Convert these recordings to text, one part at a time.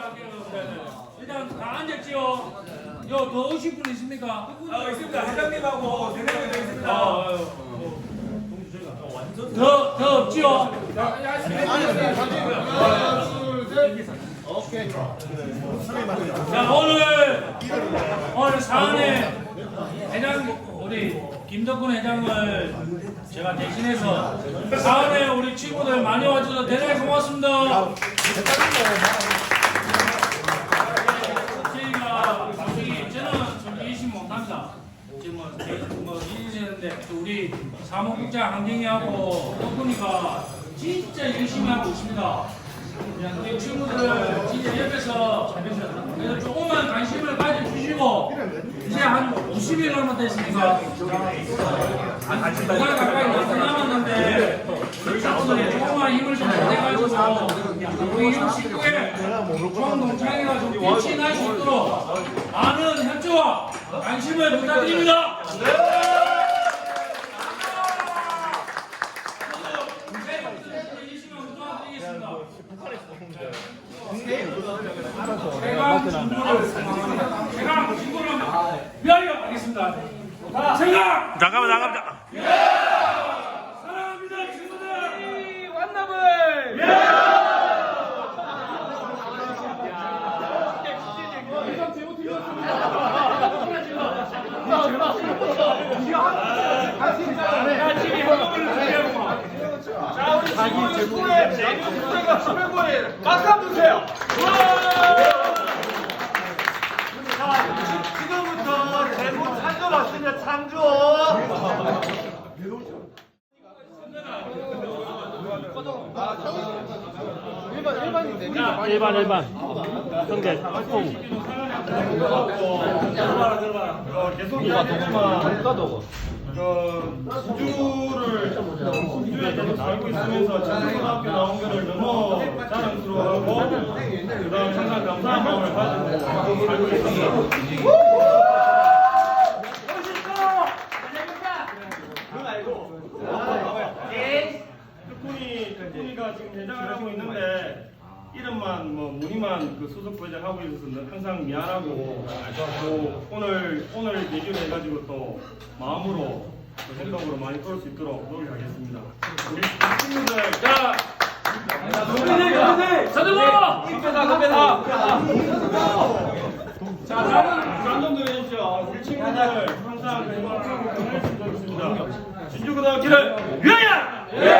할게요. 일단 다 앉았지요? 요더 오실 분 있습니까? 아, 있습니다. 회장님하고 대표님도 있습니다. 아, 더, 더 없지요? 자, 오늘, 오늘 사안에 회장, 우리 김덕훈 회장을 제가 대신해서 사안에 우리 친구들 많이 와줘서 대단히 고맙습니다. 저희가 솔직히 저는 솔직히 의심 못합니다. 지금 뭐, 뭐 일이는데 우리 사무국장 한경이하고 덕분이가 진짜 열심히 하고 있습니다. 우리 친구들 진짜 옆에서 그래서 조금만 관심을 가져주시고 이제 한 50일 남았겠습니까? 두달 가까이 못 남았는데 우리 친구들이 조금만 힘을 좀 내가지고 우리 식구에 좋은 동창회가 좀 빛이 날 수 있도록 많은 협조와 관심을 부탁드립니다. 제가 진보를 제가 진보를 위하여 하겠습니다. 생각 잠깐만 잠깐만 사랑합니다 친구들. 완남을! 자, 우리 친구 친구의 제일 축제가 11월에 박수 한번 주세요. 자, 지- 지금부터 제목 창조 맞습니다. 창조. 일반 일반 형제 콩 어, 계속 이야기하지만 그 진주를 진주에 계속 살고 있으면서 진주고등학교 나온 거를 너무 자랑스러워하고 그다음 항상 감사한 마음을 가지고 살고 있습니다. 특훈이 특훈이가 지금 대장을 하고 있는데 이름만 뭐 무늬만 그 수석 부회장 하고 있어서 항상 미안하고 또 오늘 오늘 얘기를 해가지고 또 마음으로 또 행동으로 많이 끌을 수 있도록 노력하겠습니다. 우리 친구들 자. 서들고 급배다 급배다. 자, 다음 감동 드려주십시오. 우리 친구들 항상 건강하고 건강했으면 좋겠습니다. 진주고등학교를 위하여!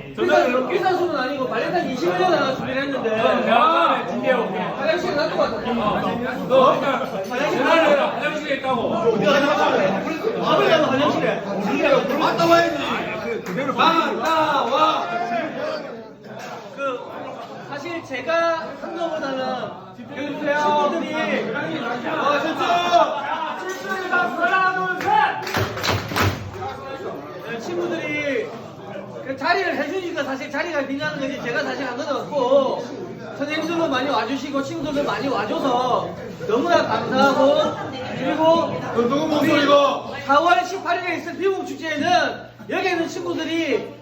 일산 일산수는 아니고 발렌타인 21년 하나 준비를 했는데 내가 준비해 올게. 화장실 갖고 왔다. 너 화장실 가라 화장실에 있다고. 밥을 가면 화장실에. 갔다 와야지. 갔다 와. 그 사실 제가 한 거보다는 그 친구들이 어 진짜 친구들이 하나 둘셋 친구들이 그 자리를 해주니까 사실 자리가 빛나는 거지 제가 사실 한건 없고 선생님들도 많이 와주시고 친구들도 많이 와줘서 너무나 감사하고 그리고 누구 목소리고? 4월 18일에 있을 비국 축제에는 여기 있는 친구들이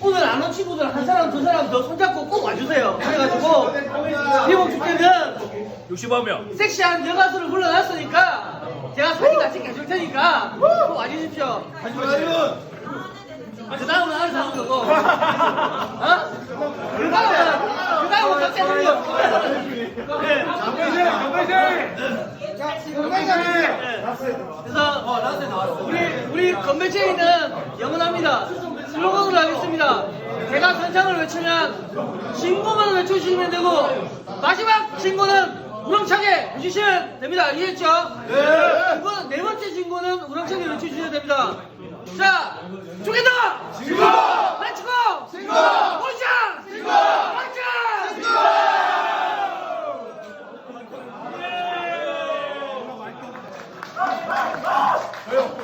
오늘 안 온 친구들 한 사람 두 사람 더 손잡고 꼭 와주세요. 그래가지고 비국 축제는 65명 섹시한 여가수를 불러놨으니까 제가 사진 같이 해줄 테니까 꼭 와주십시오. 그 다음은 알아서 하는 거고. 어? 그 다음은, 그 다음은 각자 하는 거. 네. 그래서 우리 우리 건배체인은 영원합니다. 슬로건으로 하겠습니다. 제가 선창을 외치면 진고만 외쳐주시면 되고 마지막 진고는 우렁차게 해주시면 됩니다. 이해했죠? 네. 네 번째 진고는 우렁차게 외쳐주셔야 됩니다. 자, 쪼개다! 진고! 렛츠고! 진고! 오자! 진고! 화이팅!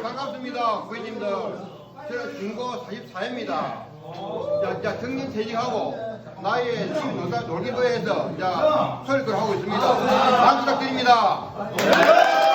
반갑습니다, 부회님들. 저는 중고 44입니다. 자, 자, 정년 퇴직하고 나의 집 놀- 놀기도에서 자, 설교를 하고 있습니다. 잘 부탁드립니다.